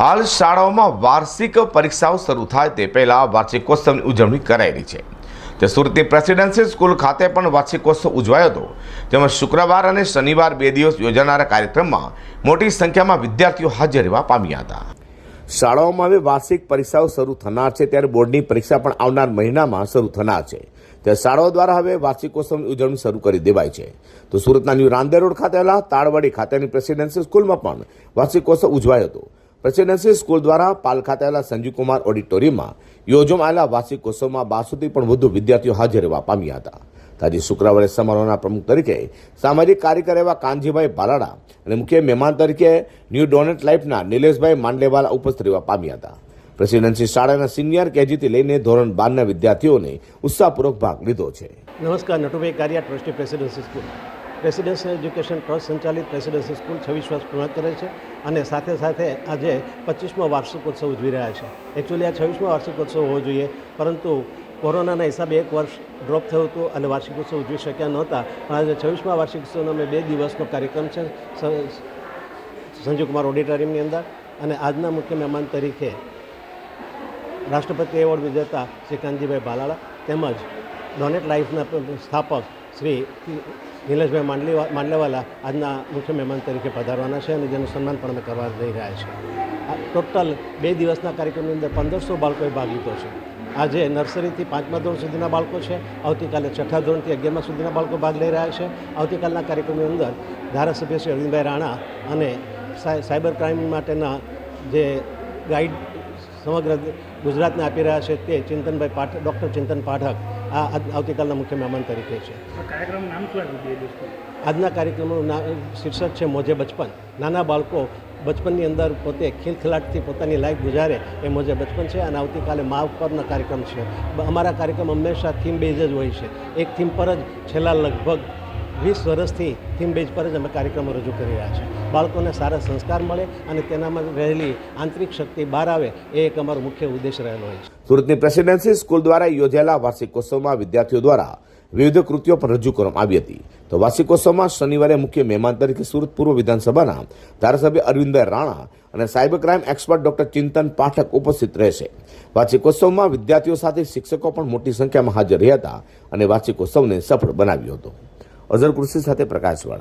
હાલ શાળાઓમાં વાર્ષિક પરીક્ષાઓ શરૂ થાય તે પહેલાં વાર્ષિકોત્સવની ઉજવણી રહી છે. તે સુરતની પ્રેસિડેન્સી સ્કૂલ ખાતે પણ વાર્ષિકોત્સવ ઉજવાયો હતો. તેમાં શુક્રવાર અને શનિવાર બે દિવસ યોજાનારા કાર્યક્રમમાં મોટી સંખ્યામાં વિદ્યાર્થીઓ હાજર રહેવા પામ્યા હતા. શાળાઓમાં હવે વાર્ષિક પરીક્ષાઓ શરૂ થનાર છે ત્યારે બોર્ડની પરીક્ષા પણ આવનાર મહિનામાં શરૂ થનાર છે. ત્યારે શાળાઓ દ્વારા હવે વાર્ષિકોત્સવની ઉજવણી શરૂ કરી દેવાય છે. તો સુરતના ન્યૂ રાંદેર રોડ ખાતે તાળવાડી ખાતેની પ્રેસિડેન્સી સ્કૂલમાં પણ વાર્ષિકોત્સવ ઉજવાયો હતો. પ્રેસિડેન્સી સ્કૂલ દ્વારા પાલ ખાતે આવેલા સંજીવકુમાર ઓડિટોરિયમમાં યોજવામાં આવેલા વાર્ષિકોત્સવમાં બારસોથી પણ વધુ વિદ્યાર્થીઓ હાજર રહેવા પામ્યા હતા. તાજી શુક્રવારે સમારોહના પ્રમુખ તરીકે સામાજિક કાર્યકર એવા કાનજીભાઈ બાલાડા અને મુખ્ય મહેમાન તરીકે ન્યૂ ડોનેટ લાઈફના નિલેશભાઈ માંડલેવાલા ઉપસ્થિત રહેવા પામ્યા હતા. પ્રેસિડેન્સી શાળાના સિનિયર કેજીથી લઈને ધોરણ બારના વિદ્યાર્થીઓને ઉત્સાહપૂર્વક ભાગ લીધો છે. નમસ્કાર, Natubhai Kariya, trustee Presidency school. Presidency education trust સંચાલિત પ્રેસિડેન્સી સ્કૂલ છવ્વીસ વર્ષ પૂર્ણ કરે છે અને સાથે સાથે આજે પચીસમો વાર્ષિકોત્સવ ઉજવી રહ્યા છે. એકચ્યુઅલી આ છવ્વીસમો વાર્ષિકોત્સવ હોવો જોઈએ, પરંતુ કોરોનાના હિસાબે એક વર્ષ ડ્રોપ થયું હતું અને વાર્ષિકોત્સવ ઉજવી શક્યા નહોતા. પણ આજે છવ્વીસમા વાર્ષિકોત્સવનો અમે બે દિવસનો કાર્યક્રમ છે સંજીવકુમાર ઓડિટોરિયમની અંદર. અને આજના મુખ્ય મહેમાન તરીકે રાષ્ટ્રપતિ એવોર્ડ વિજેતા શ્રી કાનજીભાઈ ભાલાળા તેમજ ડોનેટ લાઈફના સ્થાપક શ્રી નિલેશભાઈ માંડલી માંડલેવાલા આજના મુખ્ય મહેમાન તરીકે પધારવાના છે અને જેનું સન્માન પણ અમે કરવા જઈ રહ્યા છીએ. ટોટલ બે દિવસના કાર્યક્રમની અંદર પંદરસો બાળકોએ ભાગ લીધો છે. આજે નર્સરીથી પાંચમા ધોરણ સુધીના બાળકો છે. આવતીકાલે છઠ્ઠા ધોરણથી અગિયારમા સુધીના બાળકો ભાગ લઈ રહ્યા છે. આવતીકાલના કાર્યક્રમની અંદર ધારાસભ્ય શ્રી અરવિંદભાઈ રાણા અને સાય- સાયબર ક્રાઇમ માટેના જે ગાઈડ સમગ્ર ગુજરાતને આપી રહ્યા છે તે ચિંતનભાઈ પાઠક ડૉક્ટર ચિંતન પાઠક આ આવતીકાલના મુખ્ય મહેમાન તરીકે છે. આજના કાર્યક્રમનું ના શીર્ષક છે મોજે બચપન. નાના બાળકો બચપનની અંદર પોતે ખિલખિલાટથી પોતાની લાઈફ ગુજારે એ મોજે બચપન છે અને આવતીકાલે મા પરનો કાર્યક્રમ છે. અમારા કાર્યક્રમ હંમેશા થીમ બેઝ જ હોય છે. એક થીમ પર જ છેલ્લા લગભગ વીસ વર્ષથી થીમ બેઝ પર જ અમે કાર્યક્રમો રજૂ કરી રહ્યા છીએ. બાળકોને સારા સંસ્કાર મળે અને તેનામાં રહેલી આંતરિક શક્તિ બહાર આવે એ એક અમારો મુખ્ય ઉદ્દેશ રહેલો હોય છે. સુરતની પ્રેસિડેન્સી સ્કૂલ દ્વારા યોજાયેલા વાર્ષિકોત્સવમાં વિદ્યાર્થીઓ દ્વારા વિવિધ કૃતિઓ પણ રજૂ કરવામાં આવી હતી. તો વાર્ષિકોત્સવમાં શનિવારે મુખ્ય મહેમાન તરીકે સુરત પૂર્વ વિધાનસભાના ધારાસભ્ય અરવિંદભાઈ રાણા અને cyber crime expert doctor Chintan Pathak ઉપસ્થિત રહેશે. વાર્ષિકોત્સવમાં વિદ્યાર્થીઓ સાથે શિક્ષકો પણ મોટી સંખ્યામાં હાજર રહ્યા હતા અને વાર્ષિકોત્સવને સફળ બનાવ્યો હતો. અઝર કૃષિ સાથે પ્રકાશવાળા.